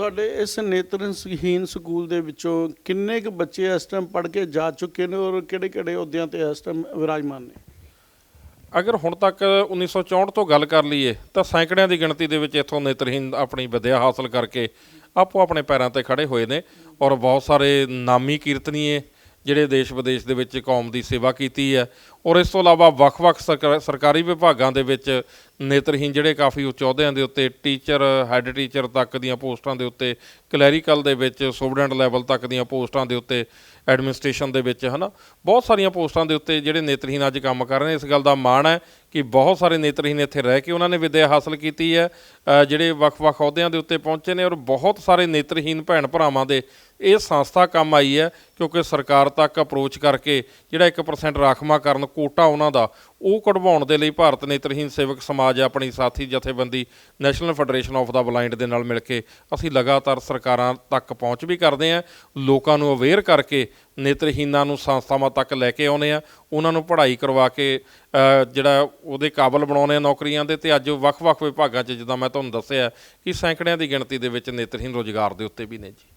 ਤੁਹਾਡੇ ਇਸ ਨੇਤਰਹੀਨ ਸਕੂਲ ਦੇ ਵਿੱਚੋਂ ਕਿੰਨੇ ਕੁ ਬੱਚੇ ਇਸ ਟਾਈਮ ਪੜ੍ਹ ਕੇ ਜਾ ਚੁੱਕੇ ਨੇ ਔਰ ਕਿਹੜੇ ਕਿਹੜੇ ਅਹੁਦਿਆਂ ਤੇ ਇਸ ਟਾਈਮ ਵਿਰਾਜਮਾਨ ਨੇ? ਅਗਰ ਹੁਣ ਤੱਕ 1964 ਤੋਂ ਗੱਲ ਕਰ ਲਈਏ, ਤਾਂ ਸੈਂਕੜਿਆਂ ਦੀ ਗਿਣਤੀ ਦੇ ਵਿੱਚ ਇੱਥੋਂ ਨੇਤਰਹੀਨ ਆਪਣੀ ਵਿਦਿਆ ਹਾਸਲ ਕਰਕੇ ਆਪੋ ਆਪਣੇ ਪੈਰਾਂ ਤੇ ਖੜੇ ਹੋਏ ਨੇ ਔਰ ਬਹੁਤ ਸਾਰੇ ਨਾਮੀ ਕੀਰਤਨੀਏ ਜਿਹੜੇ ਦੇਸ਼ ਵਿਦੇਸ਼ ਦੇ ਵਿੱਚ ਕੌਮ ਦੀ ਸੇਵਾ ਕੀਤੀ ਹੈ ਔਰ ਇਸ ਤੋਂ ਇਲਾਵਾ ਵੱਖ-ਵੱਖ ਸਰਕਾ- ਸਰਕਾਰੀ ਵਿਭਾਗਾਂ ਦੇ ਵਿੱਚ ਨੇਤਰਹੀਨ ਜਿਹੜੇ ਕਾਫੀ ਉੱਚ ਅਹੁਦਿਆਂ ਦੇ ਉੱਤੇ ਟੀਚਰ, ਹੈੱਡ ਟੀਚਰ ਤੱਕ ਦੀਆਂ ਪੋਸਟਾਂ ਦੇ ਉੱਤੇ, ਕਲੈਰੀਕਲ ਦੇ ਵਿੱਚ ਸੁਪਰਡੈਂਟ ਲੈਵਲ ਤੱਕ ਦੀਆਂ ਪੋਸਟਾਂ ਦੇ ਉੱਤੇ, ਐਡਮਿਨਿਸਟ੍ਰੇਸ਼ਨ ਦੇ ਵਿੱਚ, ਹਨਾ? ਬਹੁਤ ਸਾਰੀਆਂ ਪੋਸਟਾਂ ਦੇ ਉੱਤੇ ਜਿਹੜੇ ਨੇਤਰਹੀਨ ਅੱਜ ਕੰਮ ਕਰ ਰਹੇ ਨੇ, ਇਸ ਗੱਲ ਦਾ ਮਾਣ ਹੈ ਕਿ ਬਹੁਤ ਸਾਰੇ ਨੇਤਰਹੀਨ ਇੱਥੇ ਰਹਿ ਕੇ ਉਹਨਾਂ ਨੇ ਵਿੱਦਿਆ ਹਾਸਲ ਕੀਤੀ ਹੈ ਜਿਹੜੇ ਵੱਖ-ਵੱਖ ਅਹੁਦਿਆਂ ਦੇ ਉੱਤੇ ਪਹੁੰਚੇ ਨੇ ਔਰ ਬਹੁਤ ਸਾਰੇ ਨੇਤਰਹੀਨ ਭੈਣ ਭਰਾਵਾਂ ਦੇ ਇਹ ਸੰਸਥਾ ਕੰਮ ਆਈ ਹੈ ਕਿਉਂਕਿ ਸਰਕਾਰ ਤੱਕ ਅਪਰੋਚ ਕਰਕੇ ਜਿਹੜਾ 1% ਰਾਖਵਾਂਕਰਨ ਕੋਟਾ ਉਹਨਾਂ ਦਾ, ਉਹ ਕਢਵਾਉਣ ਦੇ ਲਈ ਭਾਰਤ ਨੇਤਰਹੀਨ ਸੇਵਕ ਸਮਾਜ ਆਪਣੀ ਸਾਥੀ ਜਥੇਬੰਦੀ national federation of the blind ਦੇ ਨਾਲ ਮਿਲ ਕੇ ਅਸੀਂ ਲਗਾਤਾਰ ਸਰਕਾਰਾਂ ਤੱਕ ਪਹੁੰਚ ਵੀ ਕਰਦੇ ਹਾਂ। ਲੋਕਾਂ ਨੂੰ ਅਵੇਅਰ ਕਰਕੇ ਨੇਤਰਹੀਨਾਂ ਨੂੰ ਸੰਸਥਾਵਾਂ ਤੱਕ ਲੈ ਕੇ ਆਉਨੇ ਆ ਉਹਨਾਂ ਨੂੰ ਪੜ੍ਹਾਈ ਕਰਵਾ ਕੇ ਜਿਹੜਾ ਉਹਦੇ ਕਾਬਲ ਬਣਾਉਨੇ ਆ ਨੌਕਰੀਆਂ ਦੇ। ਤੇ ਅੱਜ ਵੱਖ-ਵੱਖ ਵਿਭਾਗਾਂ 'ਚ ਜਿੱਦਾਂ ਮੈਂ ਤੁਹਾਨੂੰ ਦੱਸਿਆ ਕਿ ਸੈਂਕੜਿਆਂ ਦੀ ਗਿਣਤੀ ਦੇ ਵਿੱਚ ਨੇਤਰਹੀਨ ਰੋਜ਼ਗਾਰ ਦੇ ਉੱਤੇ ਵੀ ਨੇ ਜੀ।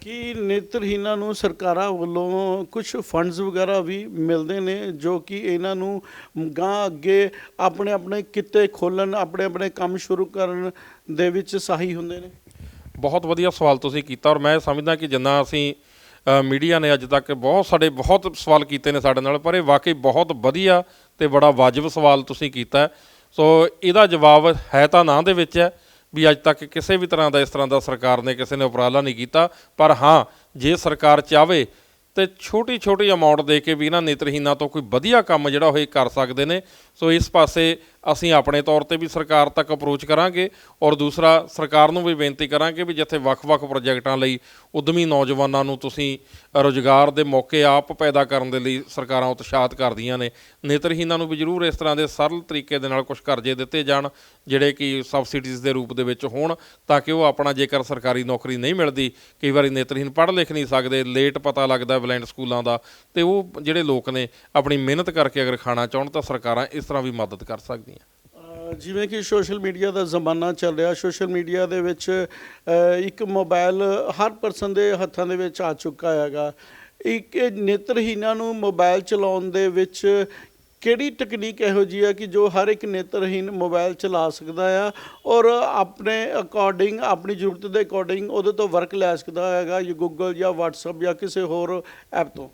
ਕੀ ਨੇਤਰਹੀਨਾਂ ਨੂੰ ਸਰਕਾਰਾਂ ਵੱਲੋਂ ਕੁਝ ਫੰਡਸ ਵਗੈਰਾ ਵੀ ਮਿਲਦੇ ਨੇ ਜੋ ਕਿ ਇਹਨਾਂ ਨੂੰ ਗਾਂ ਅੱਗੇ ਆਪਣੇ ਆਪਣੇ ਕਿੱਤੇ ਖੋਲਣ ਆਪਣੇ ਆਪਣੇ ਕੰਮ ਸ਼ੁਰੂ ਕਰਨ ਦੇ ਵਿੱਚ ਸਹਾਈ ਹੁੰਦੇ ਨੇ? ਬਹੁਤ ਵਧੀਆ ਸਵਾਲ ਤੁਸੀਂ ਕੀਤਾ ਔਰ ਮੈਂ ਸਮਝਦਾ ਕਿ ਜਿੰਨਾ ਅਸੀਂ ਮੀਡੀਆ ਨੇ ਅੱਜ ਤੱਕ ਬਹੁਤ ਸਾਡੇ ਬਹੁਤ ਸਵਾਲ ਕੀਤੇ ਨੇ ਸਾਡੇ ਨਾਲ, ਪਰ ਇਹ ਵਾਕਈ ਬਹੁਤ ਵਧੀਆ ਤੇ ਬੜਾ ਵਾਜਬ ਸਵਾਲ ਤੁਸੀਂ ਕੀਤਾ। ਸੋ ਇਹਦਾ ਜਵਾਬ ਹੈ ਤਾਂ ਨਾਂ ਦੇ ਵਿੱਚ ਹੈ ਵੀ ਅੱਜ ਤੱਕ ਕਿਸੇ ਵੀ ਤਰ੍ਹਾਂ ਦਾ ਇਸ ਤਰ੍ਹਾਂ ਦਾ ਸਰਕਾਰ ਨੇ ਕਿਸੇ ਨੇ ਉਪਰਾਲਾ ਨਹੀਂ ਕੀਤਾ। ਪਰ ਹਾਂ, ਜੇ ਸਰਕਾਰ ਚਾਵੇ ਤੇ ਛੋਟੀ ਛੋਟੀ ਅਮਾਉਂਟ ਦੇ ਕੇ ਵੀ ਇਹਨਾਂ ਨੇਤਰਹੀਨਾਂ ਤੋਂ ਕੋਈ ਵਧੀਆ ਕੰਮ ਜਿਹੜਾ ਉਹ ਇਹ ਕਰ ਸਕਦੇ ਨੇ। ਸੋ ਇਸ ਪਾਸੇ ਅਸੀਂ ਆਪਣੇ ਤੌਰ ਤੇ ਵੀ ਸਰਕਾਰ ਤੱਕ ਅਪਰੋਚ ਕਰਾਂਗੇ ਔਰ ਦੂਸਰਾ, ਸਰਕਾਰ ਨੂੰ ਵੀ ਬੇਨਤੀ ਕਰਾਂਗੇ ਵੀ ਜਿੱਥੇ ਵੱਖ-ਵੱਖ ਪ੍ਰੋਜੈਕਟਾਂ ਲਈ ਉਦਮੀ ਨੌਜਵਾਨਾਂ ਨੂੰ ਤੁਸੀਂ ਰੋਜ਼ਗਾਰ ਦੇ ਮੌਕੇ ਆਪ ਪੈਦਾ ਕਰਨ ਦੇ ਲਈ ਸਰਕਾਰਾਂ ਉਤਸ਼ਾਹਤ ਕਰਦੀਆਂ ਨੇ। ਨੇਤਰਹੀਨਾਂ ਨੂੰ ਵੀ ਜ਼ਰੂਰ ਇਸ ਤਰ੍ਹਾਂ ਦੇ ਸਰਲ ਤਰੀਕੇ ਦੇ ਨਾਲ ਕੁਝ ਕਰਜ਼ੇ ਦਿੱਤੇ ਜਾਣ, ਜਿਹੜੇ ਕਿ ਸਬਸਿਡੀਜ਼ ਦੇ ਰੂਪ ਦੇ ਵਿੱਚ ਹੋਣ, ਤਾਂ ਕਿ ਉਹ ਆਪਣਾ ਜੇਕਰ ਸਰਕਾਰੀ ਨੌਕਰੀ ਨਹੀਂ ਮਿਲਦੀ, ਕਈ ਵਾਰੀ ਨੇਤਰਹੀਨ ਪੜ੍ਹ ਲਿਖ ਨਹੀਂ ਸਕਦੇ ਲੇਟ ਪਤਾ ਲੱਗਦਾ ਬਲਾਈਂਡ ਸਕੂਲਾਂ ਦਾ, ਤੇ ਉਹ ਜਿਹੜੇ ਲੋਕ ਨੇ, ਆਪਣੀ ਮਿਹਨਤ ਕਰਕੇ ਅਗਰ ਖਾਣਾ ਚਾਹਣ ਤਾਂ ਸਰਕਾਰਾਂ ਇਸ ਤਰ੍ਹਾਂ ਵੀ ਮਦਦ ਕਰ ਸਕਦੀਆਂ ਜਿਵੇਂ ਕਿ ਸੋਸ਼ਲ ਮੀਡੀਆ ਦਾ ਜ਼ਮਾਨਾ ਚੱਲ ਰਿਹਾ, ਸੋਸ਼ਲ ਮੀਡੀਆ ਦੇ ਵਿੱਚ ਇੱਕ ਮੋਬਾਈਲ ਹਰ ਪਰਸਨ ਦੇ ਹੱਥਾਂ ਦੇ ਵਿੱਚ ਆ ਚੁੱਕਾ ਹੈਗਾ। ਇੱਕ ਇਹ ਨੇਤਰਹੀਨਾਂ ਨੂੰ ਮੋਬਾਈਲ ਚਲਾਉਣ ਦੇ ਵਿੱਚ ਕਿਹੜੀ ਟੈਕਨੀਕ ਇਹੋ ਜੀ ਹੈ ਕਿ ਜੋ ਹਰ ਇੱਕ ਨੇਤਰਹੀਨ ਮੋਬਾਈਲ ਚਲਾ ਸਕਦਾ ਆ ਔਰ ਆਪਣੇ ਅਕੋਰਡਿੰਗ ਆਪਣੀ ਜ਼ਰੂਰਤ ਦੇ ਅਕੋਰਡਿੰਗ ਉਹਦੇ ਤੋਂ ਵਰਕ ਲੈ ਸਕਦਾ ਹੈਗਾ ਜਾਂ ਗੂਗਲ ਜਾਂ WhatsApp ਜਾਂ ਕਿਸੇ ਹੋਰ ਐਪ ਤੋਂ?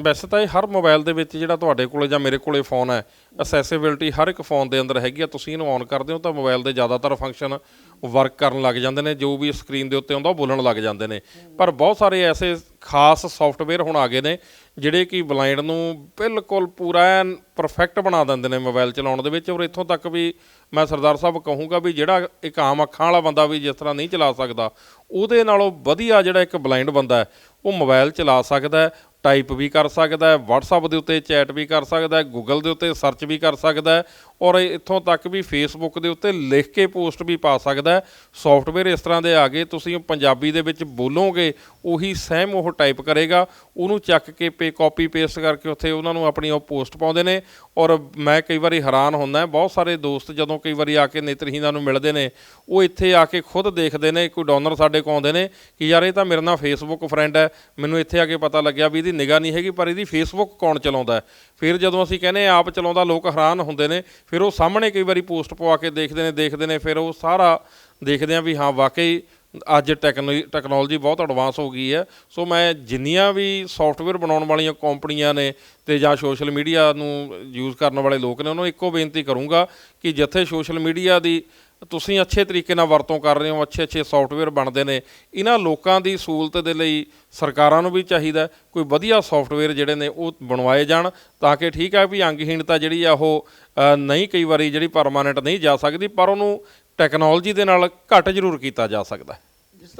ਵੈਸੇ ਤਾਂ ਇਹ ਹਰ ਮੋਬਾਈਲ ਦੇ ਵਿੱਚ ਜਿਹੜਾ ਤੁਹਾਡੇ ਕੋਲੇ ਜਾਂ ਮੇਰੇ ਕੋਲੇ ਫੋਨ ਹੈ ਅਸੈਸਿਬਿਲਟੀ ਹਰ ਇੱਕ ਫੋਨ ਦੇ ਅੰਦਰ ਹੈਗੀ ਆ, ਤੁਸੀਂ ਇਹਨੂੰ ਔਨ ਕਰਦੇ ਹੋ ਤਾਂ ਮੋਬਾਈਲ ਦੇ ਜ਼ਿਆਦਾਤਰ ਫੰਕਸ਼ਨ ਵਰਕ ਕਰਨ ਲੱਗ ਜਾਂਦੇ ਨੇ, ਜੋ ਵੀ ਸਕਰੀਨ ਦੇ ਉੱਤੇ ਆਉਂਦਾ ਉਹ ਬੋਲਣ ਲੱਗ ਜਾਂਦੇ ਨੇ। ਪਰ ਬਹੁਤ ਸਾਰੇ ਐਸੇ ਖਾਸ ਸੌਫਟਵੇਅਰ ਹੁਣ ਆ ਗਏ ਨੇ, ਜਿਹੜੇ ਕਿ ਬਲਾਈਂਡ ਨੂੰ ਬਿਲਕੁਲ ਪੂਰਾ ਪਰਫੈਕਟ ਬਣਾ ਦਿੰਦੇ ਨੇ ਮੋਬਾਈਲ ਚਲਾਉਣ ਦੇ ਵਿੱਚ ਔਰ ਇੱਥੋਂ ਤੱਕ ਵੀ ਮੈਂ ਸਰਦਾਰ ਸਾਹਿਬ ਕਹੂੰਗਾ ਵੀ ਜਿਹੜਾ ਇੱਕ ਆਮ ਅੱਖਾਂ ਵਾਲਾ ਬੰਦਾ ਵੀ ਜਿਸ ਤਰ੍ਹਾਂ ਨਹੀਂ ਚਲਾ ਸਕਦਾ, ਉਹਦੇ ਨਾਲੋਂ ਵਧੀਆ ਜਿਹੜਾ ਇੱਕ ਬਲਾਈਂਡ ਬੰਦਾ ਹੈ, ਉਹ ਮੋਬਾਈਲ ਚਲਾ ਸਕਦਾ ਟਾਈਪ ਵੀ ਕਰ ਸਕਦਾ ਹੈ, WhatsApp ਦੇ ਉੱਤੇ ਚੈਟ ਵੀ ਕਰ ਸਕਦਾ ਹੈ, Google ਦੇ ਉੱਤੇ ਸਰਚ ਵੀ ਕਰ ਸਕਦਾ ਹੈ ਔਰ ਇੱਥੋਂ ਤੱਕ ਵੀ ਫੇਸਬੁੱਕ ਦੇ ਉੱਤੇ ਲਿਖ ਕੇ ਪੋਸਟ ਵੀ ਪਾ ਸਕਦਾ ਹੈ। ਸੌਫਟਵੇਅਰ ਇਸ ਤਰ੍ਹਾਂ ਦੇ ਆ ਗਏ, ਤੁਸੀਂ ਪੰਜਾਬੀ ਦੇ ਵਿੱਚ ਬੋਲੋਗੇ, ਉਹੀ ਸਹਿਮ ਉਹ ਟਾਈਪ ਕਰੇਗਾ। ਉਹਨੂੰ ਚੱਕ ਕੇ ਪੇ ਕਾਪੀ ਪੇਸਟ ਕਰਕੇ ਉੱਥੇ ਉਹਨਾਂ ਨੂੰ ਆਪਣੀ ਉਹ ਪੋਸਟ ਪਾਉਂਦੇ ਨੇ। ਔਰ ਮੈਂ ਕਈ ਵਾਰੀ ਹੈਰਾਨ ਹੁੰਦਾ ਬਹੁਤ ਸਾਰੇ ਦੋਸਤ ਜਦੋਂ ਕਈ ਵਾਰੀ ਆ ਕੇ ਨੇਤਰਹੀਣਾਂ ਨੂੰ ਮਿਲਦੇ ਨੇ, ਉਹ ਇੱਥੇ ਆ ਕੇ ਖੁਦ ਦੇਖਦੇ ਨੇ, ਕੋਈ ਡੋਨਰ ਸਾਡੇ ਕੋਲ ਆਉਂਦੇ ਨੇ ਕਿ ਯਾਰ ਇਹ ਤਾਂ ਮੇਰੇ ਨਾਲ ਫੇਸਬੁੱਕ ਫਰੈਂਡ ਹੈ, ਮੈਨੂੰ ਇੱਥੇ ਆ ਕੇ ਪਤਾ ਲੱਗਿਆ ਵੀ ਇਹਦੀ ਨਿਗਾਹ ਨਹੀਂ ਹੈਗੀ, ਪਰ ਇਹਦੀ ਫੇਸਬੁੱਕ ਕੌਣ ਚਲਾਉਂਦਾ ਫਿਰ ਜਦੋਂ ਅਸੀਂ ਕਹਿੰਦੇ ਆਪ ਚਲਾਉਂਦਾ, ਲੋਕ ਹੈਰਾਨ ਹੁੰਦੇ ਨੇ ਫਿਰ ਉਹ ਸਾਹਮਣੇ ਕਈ ਵਾਰੀ ਪੋਸਟ ਪਵਾ ਕੇ ਦੇਖਦੇ ਨੇ ਦੇਖਦੇ ਨੇ, ਫਿਰ ਉਹ ਸਾਰਾ ਦੇਖਦੇ ਆ ਵੀ ਹਾਂ, ਵਾਕਈ ਅੱਜ ਟੈਕਨੋਲੋਜੀ ਬਹੁਤ ਐਡਵਾਂਸ ਹੋ ਗਈ ਹੈ। ਸੋ ਮੈਂ ਜਿੰਨੀਆਂ ਵੀ ਸੌਫਟਵੇਅਰ ਬਣਾਉਣ ਵਾਲੀਆਂ ਕੰਪਨੀਆਂ ਨੇ ਤੇ ਜਾਂ ਸੋਸ਼ਲ ਮੀਡੀਆ ਨੂੰ ਯੂਜ਼ ਕਰਨ ਵਾਲੇ ਲੋਕ ਨੇ, ਉਹਨਾਂ ਨੂੰ ਇੱਕੋ ਬੇਨਤੀ ਕਰੂੰਗਾ ਕਿ ਜਿੱਥੇ ਸੋਸ਼ਲ ਮੀਡੀਆ ਦੀ ਤੁਸੀਂ ਅੱਛੇ ਤਰੀਕੇ ਨਾਲ ਵਰਤੋਂ ਕਰ ਰਹੇ ਹੋ, ਅੱਛੇ ਅੱਛੇ ਸੌਫਟਵੇਅਰ ਬਣਦੇ ਨੇ। ਇਹਨਾਂ ਲੋਕਾਂ ਦੀ ਸਹੂਲਤ ਦੇ ਲਈ ਸਰਕਾਰਾਂ ਨੂੰ ਵੀ ਚਾਹੀਦਾ ਕੋਈ ਵਧੀਆ ਸੌਫਟਵੇਅਰ ਜਿਹੜੇ ਨੇ ਉਹ ਬਣਵਾਏ ਜਾਣ ਤਾਂ ਕਿ ਠੀਕ ਹੈ ਵੀ ਅੰਗਹੀਣਤਾ ਜਿਹੜੀ ਆ ਉਹ ਨਹੀਂ ਕਈ ਵਾਰੀ ਜਿਹੜੀ ਪਰਮਾਨੈਂਟ ਨਹੀਂ ਜਾ ਸਕਦੀ, ਪਰ ਉਹਨੂੰ ਟੈਕਨੋਲੋਜੀ ਦੇ ਨਾਲ ਘੱਟ ਜ਼ਰੂਰ ਕੀਤਾ ਜਾ ਸਕਦਾ